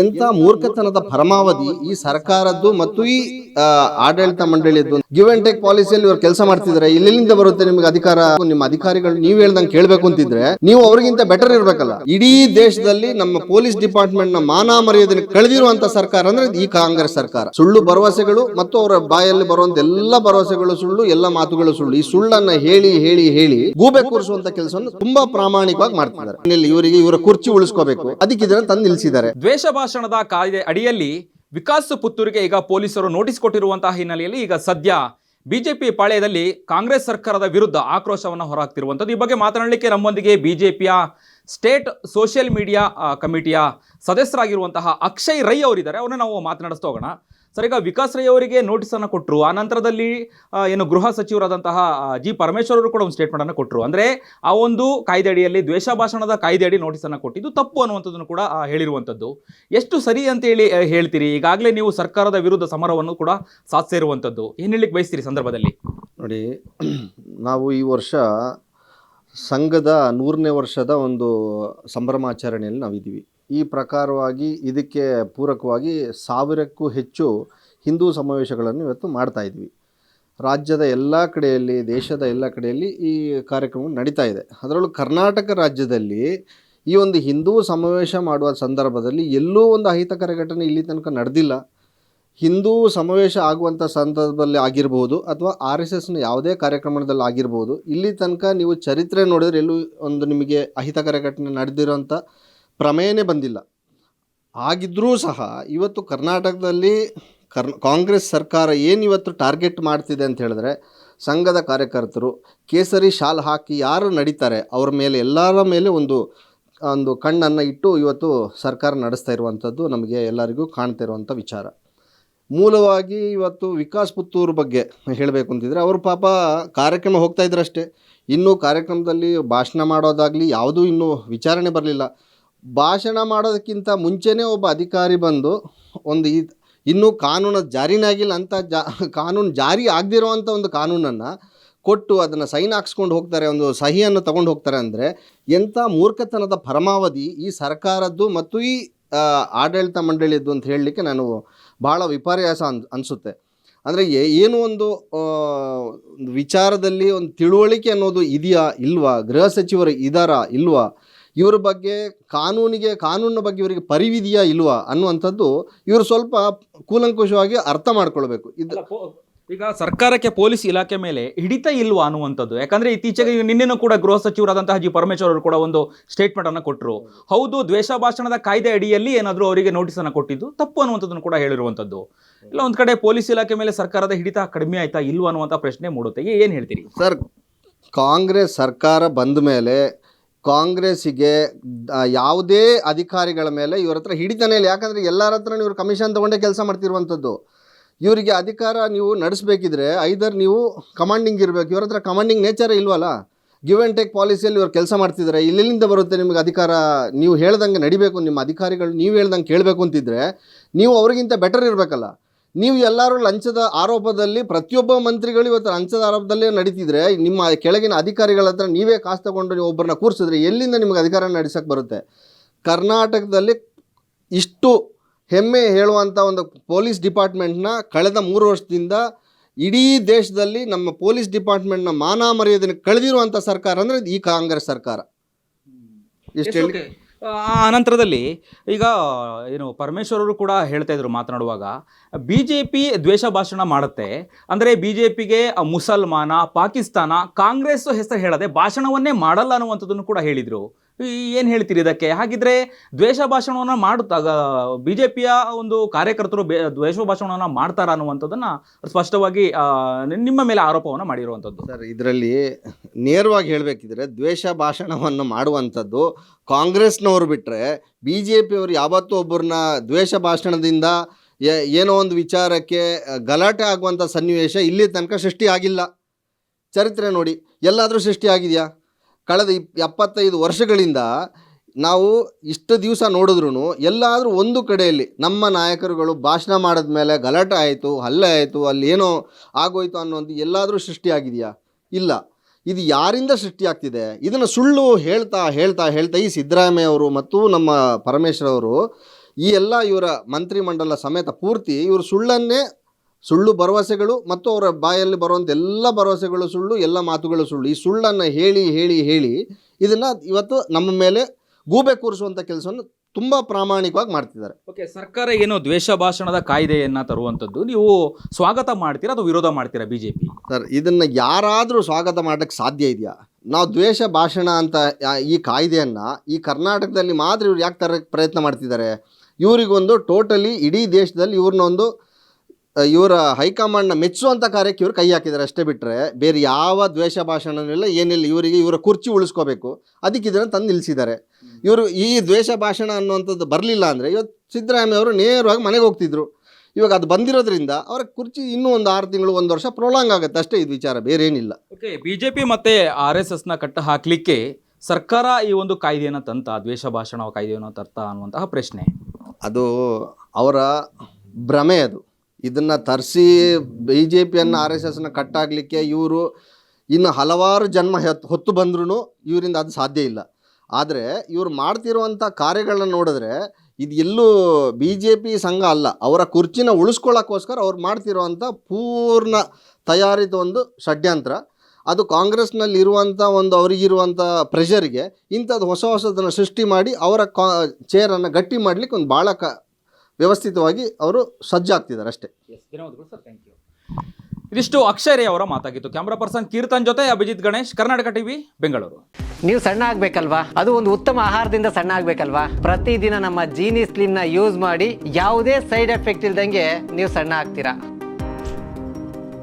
ಎಂತ ಮೂರ್ಖತನದ ಪರಮಾವಧಿ ಈ ಸರ್ಕಾರದ್ದು ಮತ್ತು ಈ ಆಡಳಿತ ಮಂಡಳಿಯದ್ದು? ಗಿವ್ ಅಂಡ್ ಟೇಕ್ ಪಾಲಿಸಿಯಲ್ಲಿ ಇವರು ಕೆಲಸ ಮಾಡ್ತಿದ್ರೆ. ಇಲ್ಲಿಂದ ಬರುತ್ತೆ ನಿಮ್ಗೆ ಅಧಿಕಾರ. ನಿಮ್ಮ ಅಧಿಕಾರಿಗಳು ನೀವ್ ಹೇಳ್ದಂಗೆ ಕೇಳಬೇಕು ಅಂತಿದ್ರೆ ನೀವು ಅವರಿಗಿಂತ ಬೆಟರ್ ಇರ್ಬೇಕಲ್ಲ. ಇಡೀ ದೇಶದಲ್ಲಿ ನಮ್ಮ ಪೊಲೀಸ್ ಡಿಪಾರ್ಟ್ಮೆಂಟ್ನ ಮಾನ ಮರ್ಯಾದೆನ ಕಳೆದಿರುವಂತ ಸರ್ಕಾರ ಅಂದ್ರೆ ಈ ಕಾಂಗ್ರೆಸ್ ಸರ್ಕಾರ. ಸುಳ್ಳು ಭರವಸೆಗಳು ಮತ್ತು ಅವರ ಬಾಯಲ್ಲಿ ಬರುವಂತ ಎಲ್ಲ ಭರವಸೆಗಳು ಸುಳ್ಳು, ಎಲ್ಲ ಮಾತುಗಳು ಸುಳ್ಳು. ಈ ಸುಳ್ಳನ್ನ ಹೇಳಿ ಹೇಳಿ ಹೇಳಿ ಗೂಬೆ ಕೂರಿಸುವಂತ ಕೆಲಸವನ್ನು ತುಂಬಾ ಪ್ರಾಮಾಣಿಕವಾಗಿ ಮಾಡ್ತಿದ್ದಾರೆ. ಇವರಿಗೆ ಇವರ ಕುರ್ಚಿ ಉಳಿಸ್ಕೋಬೇಕು. ಅದಕ್ಕೆ ಇದನ್ನ ತಂದು ನಿಲ್ಸಿದ್ದಾರೆ ದ್ವೇಷ ಭಾಷಣದ ಕಾಯ್ದೆ ಅಡಿಯಲ್ಲಿ ವಿಕಾಸ್ ಪುತ್ತೂರಿಗೆ ಈಗ ಪೊಲೀಸರು ನೋಟಿಸ್ ಕೊಟ್ಟಿರುವಂತಹ ಹಿನ್ನೆಲೆಯಲ್ಲಿ ಈಗ ಸದ್ಯ ಬಿಜೆಪಿ ಪಾಳ್ಯದಲ್ಲಿ ಕಾಂಗ್ರೆಸ್ ಸರ್ಕಾರದ ವಿರುದ್ಧ ಆಕ್ರೋಶವನ್ನು ಹೊರಹಾಕ್ತಿರುವಂಥದ್ದು. ಈ ಬಗ್ಗೆ ಮಾತನಾಡಲಿಕ್ಕೆ ನಮ್ಮೊಂದಿಗೆ ಬಿಜೆಪಿಯ ಸ್ಟೇಟ್ ಸೋಷಿಯಲ್ ಮೀಡಿಯಾ ಕಮಿಟಿಯ ಸದಸ್ಯರಾಗಿರುವಂತಹ ಅಕ್ಷಯ್ ರೈ ಅವರಿದ್ದಾರೆ. ಅವ್ರನ್ನ ನಾವು ಮಾತನಾಡಿಸ್ತಾ ಹೋಗೋಣ. ಸರ್, ಈಗ ವಿಕಾಸ್ ರೈ ಅವರಿಗೆ ನೋಟಿಸ್ ಅನ್ನು ಕೊಟ್ಟರು ಆ ನಂತರದಲ್ಲಿ ಏನು ಗೃಹ ಸಚಿವರಾದಂತಹ ಜಿ ಪರಮೇಶ್ವರ್ ಅವರು ಕೂಡ ಒಂದು ಸ್ಟೇಟ್ಮೆಂಟ್ ಅನ್ನು ಕೊಟ್ಟರು ಅಂದ್ರೆ ಆ ಒಂದು ಕಾಯ್ದೆ ಅಡಿಯಲ್ಲಿ ದ್ವೇಷ ಭಾಷಣದ ಕಾಯ್ದೆ ಅಡಿ ನೋಟಿಸ್ ಅನ್ನು ಕೊಟ್ಟಿದ್ದು ತಪ್ಪು ಅನ್ನುವಂಥದ್ದನ್ನು ಕೂಡ ಹೇಳಿರುವಂಥದ್ದು. ಎಷ್ಟು ಸರಿ ಅಂತ ಹೇಳಿ ಹೇಳ್ತೀರಿ? ಈಗಾಗಲೇ ನೀವು ಸರ್ಕಾರದ ವಿರುದ್ಧ ಸಮರವನ್ನು ಕೂಡ ಸಾಧಿಸಿರುವಂಥದ್ದು ಏನು ಹೇಳಲಿಕ್ಕೆ ಬಯಸ್ತೀರಿ ಸಂದರ್ಭದಲ್ಲಿ? ನೋಡಿ, ನಾವು ಈ ವರ್ಷ ಸಂಘದ ನೂರನೇ ವರ್ಷದ ಒಂದು ಸಂಭ್ರಮಾಚರಣೆಯಲ್ಲಿ ನಾವಿದ್ದೀವಿ. ಈ ಪ್ರಕಾರವಾಗಿ ಇದಕ್ಕೆ ಪೂರಕವಾಗಿ ಸಾವಿರಕ್ಕೂ ಹೆಚ್ಚು ಹಿಂದೂ ಸಮಾವೇಶಗಳನ್ನು ಇವತ್ತು ಮಾಡ್ತಾ ಇದ್ವಿ. ರಾಜ್ಯದ ಎಲ್ಲ ಕಡೆಯಲ್ಲಿ, ದೇಶದ ಎಲ್ಲ ಕಡೆಯಲ್ಲಿ ಈ ಕಾರ್ಯಕ್ರಮ ನಡೀತಾ ಇದೆ. ಅದರಲ್ಲೂ ಕರ್ನಾಟಕ ರಾಜ್ಯದಲ್ಲಿ ಈ ಒಂದು ಹಿಂದೂ ಸಮಾವೇಶ ಮಾಡುವ ಸಂದರ್ಭದಲ್ಲಿ ಎಲ್ಲೂ ಒಂದು ಅಹಿತಕರ ಘಟನೆ ಇಲ್ಲಿ ತನಕ ನಡೆದಿಲ್ಲ. ಹಿಂದೂ ಸಮಾವೇಶ ಆಗುವಂಥ ಸಂದರ್ಭದಲ್ಲಿ ಆಗಿರ್ಬೋದು ಅಥವಾ ಆರ್ ಎಸ್ ಎಸ್ನ ಯಾವುದೇ ಕಾರ್ಯಕ್ರಮದಲ್ಲಿ ಆಗಿರ್ಬೋದು, ಇಲ್ಲಿ ತನಕ ನೀವು ಚರಿತ್ರೆ ನೋಡಿದ್ರೆ ಎಲ್ಲೂ ಒಂದು ನಿಮಗೆ ಅಹಿತಕರ ಘಟನೆ ನಡೆದಿರೋಂಥ ಪ್ರಮೇಯನೇ ಬಂದಿಲ್ಲ. ಆಗಿದ್ರೂ ಸಹ ಇವತ್ತು ಕರ್ನಾಟಕದಲ್ಲಿ ಕರ್, ಕಾಂಗ್ರೆಸ್ ಸರ್ಕಾರ ಏನು ಇವತ್ತು ಟಾರ್ಗೆಟ್ ಮಾಡ್ತಿದೆ ಅಂತ ಹೇಳಿದ್ರೆ ಸಂಘದ ಕಾರ್ಯಕರ್ತರು ಕೇಸರಿ ಶಾಲ್ ಹಾಕಿ ಯಾರು ನಡೀತಾರೆ ಅವ್ರ ಮೇಲೆ, ಎಲ್ಲರ ಮೇಲೆ ಒಂದು ಒಂದು ಕಣ್ಣನ್ನು ಇಟ್ಟು ಇವತ್ತು ಸರ್ಕಾರ ನಡೆಸ್ತಾ ಇರುವಂಥದ್ದು ನಮಗೆ ಎಲ್ಲರಿಗೂ ಕಾಣ್ತಾ ಇರುವಂಥ ವಿಚಾರ. ಮೂಲವಾಗಿ ಇವತ್ತು ವಿಕಾಸ್ ಪುತ್ತೂರ್ ಬಗ್ಗೆ ಹೇಳಬೇಕು ಅಂತಿದ್ರೆ ಅವರು ಪಾಪ ಕಾರ್ಯಕ್ರಮ ಹೋಗ್ತಾ ಇದ್ರಷ್ಟೇ. ಇನ್ನೂ ಕಾರ್ಯಕ್ರಮದಲ್ಲಿ ಭಾಷಣ ಮಾಡೋದಾಗಲಿ ಯಾವುದೂ ಇನ್ನೂ ವಿಚಾರಣೆ ಬರಲಿಲ್ಲ. ಭಾಷಣ ಮಾಡೋದಕ್ಕಿಂತ ಮುಂಚೆನೇ ಒಬ್ಬ ಅಧಿಕಾರಿ ಬಂದು ಒಂದು ಇನ್ನೂ ಕಾನೂನು ಜಾರಿನಾಗಿಲ್ಲ ಅಂತ ಜಾ ಕಾನೂನು ಜಾರಿ ಆಗದಿರೋವಂಥ ಒಂದು ಕಾನೂನನ್ನು ಕೊಟ್ಟು ಅದನ್ನು ಸೈನ್ ಹಾಕ್ಸ್ಕೊಂಡು ಹೋಗ್ತಾರೆ, ಒಂದು ಸಹಿಯನ್ನು ತಗೊಂಡು ಹೋಗ್ತಾರೆ ಅಂದರೆ ಎಂಥ ಮೂರ್ಖತನದ ಪರಮಾವಧಿ ಈ ಸರ್ಕಾರದ್ದು ಮತ್ತು ಈ ಆಡಳಿತ ಮಂಡಳಿಯದ್ದು ಅಂತ ಹೇಳಲಿಕ್ಕೆ ನಾನು ಭಾಳ ವಿಪರ್ಯಾಸ ಅನ್, ಅನಿಸುತ್ತೆ. ಅಂದರೆ ಏನು ಒಂದು ಒಂದು ವಿಚಾರದಲ್ಲಿ ಒಂದು ತಿಳುವಳಿಕೆ ಅನ್ನೋದು ಇದೆಯಾ ಇಲ್ವಾ, ಗೃಹ ಸಚಿವರು ಇದ್ದಾರಾ ಇಲ್ವಾ ಇವ್ರ ಬಗ್ಗೆ ಕಾನೂನಿಗೆ ಕಾನೂನಿನ ಬಗ್ಗೆ ಇವರಿಗೆ ಪರಿವಿದೆಯಾ ಇಲ್ವಾ ಅನ್ನುವಂಥದ್ದು ಇವರು ಸ್ವಲ್ಪ ಕೂಲಂಕುಷವಾಗಿ ಅರ್ಥ ಮಾಡ್ಕೊಳ್ಬೇಕು. ಇದು ಈಗ ಸರ್ಕಾರಕ್ಕೆ ಪೊಲೀಸ್ ಇಲಾಖೆ ಮೇಲೆ ಹಿಡಿತ ಇಲ್ವಾ ಅನ್ನುವಂಥದ್ದು? ಯಾಕಂದ್ರೆ ಇತ್ತೀಚೆಗೆ ನಿನ್ನೆನೂ ಕೂಡ ಗೃಹ ಸಚಿವರಾದಂತಹ ಜಿ. ಪರಮೇಶ್ವರ್ ಅವರು ಕೂಡ ಒಂದು ಸ್ಟೇಟ್ಮೆಂಟ್ ಅನ್ನು ಕೊಟ್ಟರು ಹೌದು ದ್ವೇಷ ಭಾಷಣದ ಕಾಯ್ದೆ ಅಡಿಯಲ್ಲಿ ಏನಾದರೂ ಅವರಿಗೆ ನೋಟಿಸ್ ಅನ್ನು ಕೊಟ್ಟಿದ್ದು ತಪ್ಪು ಅನ್ನುವಂಥದ್ದನ್ನು ಕೂಡ ಹೇಳಿರುವಂಥದ್ದು. ಇಲ್ಲ ಒಂದು ಕಡೆ ಪೊಲೀಸ್ ಇಲಾಖೆ ಮೇಲೆ ಸರ್ಕಾರದ ಹಿಡಿತ ಕಡಿಮೆ ಆಯ್ತಾ ಇಲ್ವಾ ಅನ್ನುವಂಥ ಪ್ರಶ್ನೆ ಮೂಡುತ್ತೆ. ಏನ್ ಹೇಳ್ತೀರಿ? ಸರ್ ಕಾಂಗ್ರೆಸ್ ಸರ್ಕಾರ ಬಂದ ಮೇಲೆ ಕಾಂಗ್ರೆಸ್ಸಿಗೆ ಯಾವುದೇ ಅಧಿಕಾರಿಗಳ ಮೇಲೆ ಇವ್ರ ಹತ್ರ ಹಿಡಿತಾನೆ ಇಲ್ಲ. ಯಾಕಂದರೆ ಎಲ್ಲರ ಹತ್ರ ಇವರು ಕಮಿಷನ್ ತೊಗೊಂಡೇ ಕೆಲಸ ಮಾಡ್ತಿರುವಂಥದ್ದು. ಇವರಿಗೆ ಅಧಿಕಾರ ನೀವು ನಡೆಸಬೇಕಿದ್ರೆ ಐದರ್ ನೀವು ಕಮಾಂಡಿಂಗ್ ಇರಬೇಕು. ಇವ್ರ ಹತ್ರ ಕಮಾಂಡಿಂಗ್ ನೇಚರೇ ಇಲ್ವಲ್ಲ? ಗಿವ್ ಆ್ಯಂಡ್ ಟೇಕ್ ಪಾಲಿಸಿಯಲ್ಲಿ ಇವ್ರು ಕೆಲಸ ಮಾಡ್ತಿದ್ದಾರೆ ಇಲ್ಲಿಂದ ಬರುತ್ತೆ ನಿಮಗೆ ಅಧಿಕಾರ. ನೀವು ಹೇಳ್ದಂಗೆ ನಡಿಬೇಕು. ನಿಮ್ಮ ಅಧಿಕಾರಿಗಳು ನೀವು ಹೇಳ್ದಂಗೆ ಕೇಳಬೇಕು ಅಂತಿದ್ರೆ ನೀವು ಅವರಿಗಿಂತ ಬೆಟರ್ ಇರಬೇಕಲ್ಲ. ನೀವು ಎಲ್ಲರೂ ಲಂಚದ ಆರೋಪದಲ್ಲಿ ಪ್ರತಿಯೊಬ್ಬ ಮಂತ್ರಿಗಳು ಇವತ್ತು ಲಂಚದ ಆರೋಪದಲ್ಲೇ ನಡೀತಿದ್ರೆ ನಿಮ್ಮ ಕೆಳಗಿನ ಅಧಿಕಾರಿಗಳ ಹತ್ರ ನೀವೇ ಕಾಸು ತಗೊಂಡು ನೀವು ಒಬ್ಬರನ್ನ ಕೂರಿಸಿದ್ರೆ ಎಲ್ಲಿಂದ ನಿಮಗೆ ಅಧಿಕಾರ ನಡೆಸಕ್ಕೆ ಬರುತ್ತೆ? ಕರ್ನಾಟಕದಲ್ಲಿ ಇಷ್ಟು ಹೆಮ್ಮೆ ಹೇಳುವಂಥ ಒಂದು ಪೊಲೀಸ್ ಡಿಪಾರ್ಟ್ಮೆಂಟ್ನ ಕಳೆದ ಮೂರು ವರ್ಷದಿಂದ ಇಡೀ ದೇಶದಲ್ಲಿ ನಮ್ಮ ಪೊಲೀಸ್ ಡಿಪಾರ್ಟ್ಮೆಂಟ್ನ ಮಾನ ಮರ್ಯಾದೆನ ಕಳೆದಿರುವಂಥ ಸರ್ಕಾರ ಅಂದರೆ ಈ ಕಾಂಗ್ರೆಸ್ ಸರ್ಕಾರ. ಇಷ್ಟು ಹೇಳಿ ಆ ನಂತರದಲ್ಲಿ ಈಗ, ಏನು, ಪರಮೇಶ್ವರರು ಕೂಡ ಹೇಳ್ತಾ ಇದ್ರು ಮಾತನಾಡುವಾಗ ಬಿ ಜೆ ಪಿ ದ್ವೇಷ ಭಾಷಣ ಮಾಡುತ್ತೆ, ಅಂದರೆ ಬಿ ಜೆ ಪಿಗೆ ಮುಸಲ್ಮಾನ, ಪಾಕಿಸ್ತಾನ ಕಾಂಗ್ರೆಸ್ ಹೆಸರು ಹೇಳದೆ ಭಾಷಣವನ್ನೇ ಮಾಡಲ್ಲ ಅನ್ನುವಂಥದ್ದನ್ನು ಕೂಡ ಹೇಳಿದರು. ಏನು ಹೇಳ್ತೀರಿ ಇದಕ್ಕೆ? ಹಾಗಿದ್ರೆ ದ್ವೇಷ ಭಾಷಣವನ್ನು ಮಾಡುತ್ತಾಗ ಬಿ ಜೆ ಪಿಯ ಒಂದು ಕಾರ್ಯಕರ್ತರು ಬೇ, ದ್ವೇಷ ಭಾಷಣವನ್ನು ಮಾಡ್ತಾರ ಅನ್ನುವಂಥದ್ದನ್ನು ಸ್ಪಷ್ಟವಾಗಿ ನಿಮ್ಮ ಮೇಲೆ ಆರೋಪವನ್ನು ಮಾಡಿರುವಂಥದ್ದು. ಸರ್, ಇದರಲ್ಲಿ ನೇರವಾಗಿ ಹೇಳಬೇಕಿದ್ರೆ ದ್ವೇಷ ಭಾಷಣವನ್ನು ಮಾಡುವಂಥದ್ದು ಕಾಂಗ್ರೆಸ್ನವ್ರು ಬಿಟ್ಟರೆ ಬಿ ಜೆ ಪಿಯವರು ಯಾವತ್ತೂ ಒಬ್ಬರನ್ನ ದ್ವೇಷ ಭಾಷಣದಿಂದ ಏನೋ ಒಂದು ವಿಚಾರಕ್ಕೆ ಗಲಾಟೆ ಆಗುವಂಥ ಸನ್ನಿವೇಶ ಇಲ್ಲಿ ತನಕ ಸೃಷ್ಟಿಯಾಗಿಲ್ಲ. ಚರಿತ್ರೆ ನೋಡಿ, ಎಲ್ಲಾದರೂ ಸೃಷ್ಟಿ ಆಗಿದೆಯಾ ಕಳೆದ ಇಪ್, ಎಪ್ಪತ್ತೈದು ವರ್ಷಗಳಿಂದ ನಾವು ಇಷ್ಟು ದಿವಸ ನೋಡಿದ್ರೂ ಎಲ್ಲಾದರೂ ಒಂದು ಕಡೆಯಲ್ಲಿ ನಮ್ಮ ನಾಯಕರುಗಳು ಭಾಷಣ ಮಾಡಿದ ಮೇಲೆ ಗಲಾಟೆ ಆಯಿತು, ಹಲ್ಲೆ ಆಯಿತು, ಅಲ್ಲಿ ಏನೋ ಆಗೋಯ್ತು ಅನ್ನೋದು ಎಲ್ಲಾದರೂ ಸೃಷ್ಟಿಯಾಗಿದೆಯಾ ಇಲ್ಲ. ಇದು ಯಾರಿಂದ ಸೃಷ್ಟಿಯಾಗ್ತಿದೆ ಇದನ್ನು ಸುಳ್ಳು ಹೇಳ್ತಾ ಹೇಳ್ತಾ ಹೇಳ್ತಾ ಈ ಸಿದ್ದರಾಮಯ್ಯ ಅವರು ಮತ್ತು ನಮ್ಮ ಪರಮೇಶ್ವರವರು ಈ ಎಲ್ಲ ಇವರ ಮಂತ್ರಿಮಂಡಲ ಸಮೇತ ಪೂರ್ತಿ ಇವರು ಸುಳ್ಳನ್ನೇ ಸುಳ್ಳು ಭರವಸೆಗಳು ಮತ್ತು ಅವರ ಬಾಯಲ್ಲಿ ಬರುವಂಥ ಎಲ್ಲ ಭರವಸೆಗಳು ಸುಳ್ಳು ಎಲ್ಲ ಮಾತುಗಳು ಸುಳ್ಳು. ಈ ಸುಳ್ಳನ್ನು ಹೇಳಿ ಹೇಳಿ ಹೇಳಿ ಇದನ್ನು ಇವತ್ತು ನಮ್ಮ ಮೇಲೆ ಗೂಬೆ ಕೂರಿಸುವಂಥ ಕೆಲಸವನ್ನು ತುಂಬ ಪ್ರಾಮಾಣಿಕವಾಗಿ ಮಾಡ್ತಿದ್ದಾರೆ. ಓಕೆ ಸರ್ಕಾರ ಏನು ದ್ವೇಷ ಭಾಷಣದ ಕಾಯ್ದೆಯನ್ನು ತರುವಂಥದ್ದು ನೀವು ಸ್ವಾಗತ ಮಾಡ್ತೀರಾ ಅಥವಾ ವಿರೋಧ ಮಾಡ್ತೀರಾ ಬಿ ಜೆ ಪಿ ಸರ್ ಇದನ್ನು ಯಾರಾದರೂ ಸ್ವಾಗತ ಮಾಡೋಕ್ಕೆ ಸಾಧ್ಯ ಇದೆಯಾ? ನಾವು ದ್ವೇಷ ಭಾಷಣ ಅಂತ ಈ ಕಾಯ್ದೆಯನ್ನು ಈ ಕರ್ನಾಟಕದಲ್ಲಿ ಮಾತ್ರ ಇವ್ರು ಯಾಕೆ ತರಕ್ಕೆ ಪ್ರಯತ್ನ ಮಾಡ್ತಿದ್ದಾರೆ? ಇವರಿಗೊಂದು ಟೋಟಲಿ ಇಡೀ ದೇಶದಲ್ಲಿ ಇವ್ರನ್ನೊಂದು ಇವರ ಹೈಕಮಾಂಡ್ನ ಮೆಚ್ಚುವಂಥ ಕಾರ್ಯಕ್ಕೆ ಇವರು ಕೈ ಹಾಕಿದ್ದಾರೆ ಅಷ್ಟೇ ಬಿಟ್ಟರೆ ಬೇರೆ ಯಾವ ದ್ವೇಷ ಭಾಷಣನಿಲ್ಲ ಏನಿಲ್ಲ ಇವರಿಗೆ ಇವರ ಕುರ್ಚಿ ಉಳಿಸ್ಕೋಬೇಕು. ಅದಕ್ಕೆ ಇದನ್ನು ತಂದು ನಿಲ್ಲಿಸಿದ್ದಾರೆ ಇವರು ಈ ದ್ವೇಷ ಭಾಷಣ ಅನ್ನುವಂಥದ್ದು ಬರಲಿಲ್ಲ ಅಂದರೆ ಇವತ್ತು ಸಿದ್ದರಾಮಯ್ಯ ಅವರು ನೇರವಾಗಿ ಮನೆಗೆ ಹೋಗ್ತಿದ್ರು. ಇವಾಗ ಅದು ಬಂದಿರೋದ್ರಿಂದ ಅವರ ಕುರ್ಚಿ ಇನ್ನೂ ಒಂದು ಆರು ತಿಂಗಳು ಒಂದು ವರ್ಷ ಪ್ರೊಲಾಂಗ್ ಆಗುತ್ತೆ ಅಷ್ಟೇ ಇದು ವಿಚಾರ ಬೇರೆ ಏನಿಲ್ಲ. ಓಕೆ ಪಿ ಮತ್ತೆ ಆರ್ ಎಸ್ ಎಸ್ನ ಕಟ್ಟ ಹಾಕಲಿಕ್ಕೆ ಸರ್ಕಾರ ಈ ಒಂದು ಕಾಯ್ದೆಯನ್ನು ತಂತ ದ್ವೇಷ ಭಾಷಣ ಕಾಯ್ದೆಯನ್ನು ತರ್ತ ಅನ್ನುವಂತಹ ಪ್ರಶ್ನೆ. ಅದು ಅವರ ಭ್ರಮೆ ಅದು. ಇದನ್ನು ತರಿಸಿ ಬಿ ಜೆ ಪಿಯನ್ನು ಆರ್ ಎಸ್ ಎಸ್ನ ಕಟ್ಟಾಗಲಿಕ್ಕೆ ಇವರು ಇನ್ನು ಹಲವಾರು ಜನ್ಮ ಹೊತ್ತು ಹೊತ್ತು ಬಂದ್ರೂ ಇವರಿಂದ ಅದು ಸಾಧ್ಯ ಇಲ್ಲ. ಆದರೆ ಇವರು ಮಾಡ್ತಿರುವಂಥ ಕಾರ್ಯಗಳನ್ನ ನೋಡಿದ್ರೆ ಇದು ಎಲ್ಲೂ ಬಿ ಜೆ ಪಿ ಸಂಘ ಅಲ್ಲ, ಅವರ ಕುರ್ಚಿನ ಉಳಿಸ್ಕೊಳ್ಳೋಕ್ಕೋಸ್ಕರ ಅವ್ರು ಮಾಡ್ತಿರುವಂಥ ಪೂರ್ಣ ತಯಾರಿದ ಒಂದು ಷಡ್ಯಂತ್ರ. ಅದು ಕಾಂಗ್ರೆಸ್ನಲ್ಲಿ ಇರುವಂಥ ಒಂದು ಅವರಿಗಿರುವಂಥ ಪ್ರೆಷರಿಗೆ ಇಂಥದ್ದು ಹೊಸ ಹೊಸದನ್ನು ಸೃಷ್ಟಿ ಮಾಡಿ ಅವರ ಕಾ ಚೇರನ್ನು ಗಟ್ಟಿ ಮಾಡಲಿಕ್ಕೆ ಒಂದು ಭಾಳ ಕ ವ್ಯವಸ್ಥಿತವಾಗಿ ಅವರು ಸಜ್ಜಾಗ್ತಿದ್ದಾರೆ ಅಷ್ಟೇ. ಇದಿಷ್ಟು ಅಕ್ಷರೇ ಅವರ ಮಾತಾಗಿತ್ತು ಕ್ಯಾಮ್ರಾ ಪರ್ಸನ್ ಕೀರ್ತನ್ ಜೊತೆ ಅಭಿಜಿತ್ ಗಣೇಶ್ ಕರ್ನಾಟಕ ಟಿವಿ ಬೆಂಗಳೂರು ನೀವು ಸಣ್ಣ ಆಗ್ಬೇಕಲ್ವಾ? ಅದು ಒಂದು ಉತ್ತಮ ಆಹಾರದಿಂದ ಸಣ್ಣ ಆಗ್ಬೇಕಲ್ವಾ? ಪ್ರತಿದಿನ ನಮ್ಮ ಜೀನಿ ಸ್ಲಿಮ್ನ ಯೂಸ್ ಮಾಡಿ ಯಾವುದೇ ಸೈಡ್ ಎಫೆಕ್ಟ್ ಇಲ್ದಂಗೆ ನೀವು ಸಣ್ಣ ಆಗ್ತೀರಾ?